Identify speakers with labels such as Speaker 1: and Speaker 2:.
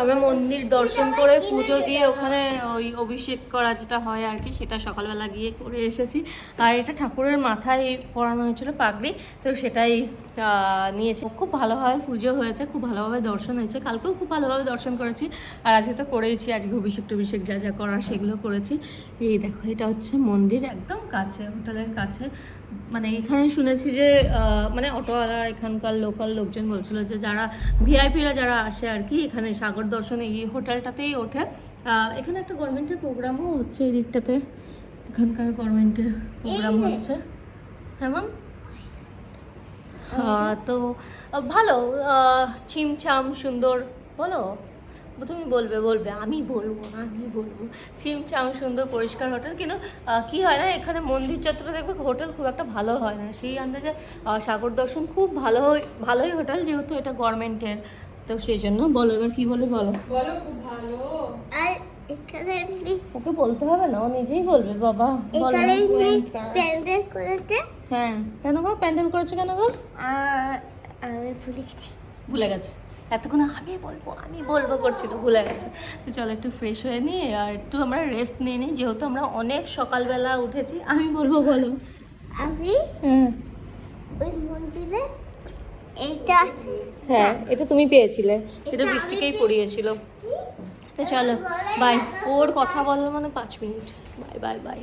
Speaker 1: আমরা মন্দির দর্শন করে পুজো দিয়ে ওখানে ওই অভিষেক করা যেটা হয় আর কি, সেটা সকালবেলা গিয়ে করে এসেছি। আর এটা ঠাকুরের মাথায় পরানো হয়েছিল পাগড়ি, তো সেটাই নিয়েছি। খুব ভালোভাবে পুজো হয়েছে, খুব ভালোভাবে দর্শন হয়েছে। কালকেও খুব ভালোভাবে দর্শন করেছি। আর আজকে তো করেইছি, আজকে অভিষেক টভিষেক যা যা করার সেগুলো করেছি। এই দেখো, এটা হচ্ছে মন্দির, একদম কাছে হোটেলের কাছে। মানে এখানে শুনেছি যে মানে অটোওয়ালা এখানকার লোকাল লোকজন বলছিল যে যারা ভিআইপিরা যারা আসে আর কি এখানে সাগর দর্শনে এই হোটেলটাতেই ওঠে। এখানে একটা গভর্নমেন্টের প্রোগ্রামও হচ্ছে এই দিকটাতে এখানকার গভর্নমেন্টের প্রোগ্রাম হচ্ছে। হ্যাঁ ম্যাম তো ভালো ছিমছাম সুন্দর বলো? তুমি বলবে বলবে আমি বলব আমি বলব। ছিমছাম সুন্দর পরিষ্কার হোটেল। কিন্তু কি হয় না এখানে মন্দির যতটা দেখবে হোটেল খুব একটা ভালো হয় না। সেই আন্দাজে সাগর দর্শন খুব ভালো ভালোই হোটেল যেহেতু এটা গভর্নমেন্টের। তো সেই জন্য বলো এবার কি বলে বলো?
Speaker 2: বলো খুব ভালো।
Speaker 3: আর এখানে
Speaker 1: ওকে বলতে হবে না ও নিজেই বলবে বাবা
Speaker 3: এখানে প্যান্ডেল করেছে।
Speaker 1: হ্যাঁ কেন গো? প্যান্ডেল করেছে কেন গো?
Speaker 3: আমি ভুলে গেছি।
Speaker 1: ভুলে গেছে। এতক্ষণ আমি বলব আমি বলব করছিল ভুলে গেছে। তো চলো একটু ফ্রেশ হয়ে নিই আর একটু আমরা রেস্ট নিয়ে নিই যেহেতু আমরা অনেক সকালবেলা উঠেছি আমি বলব বলো।
Speaker 3: আমি ওই মন্দিরে এইটা
Speaker 1: হ্যাঁ এটা তুমি পেয়েছিলে এটা বৃষ্টিকেই পড়িয়েছিল। তো চলো বাই ওর কথা বলল মানে পাঁচ মিনিট। Bye bye bye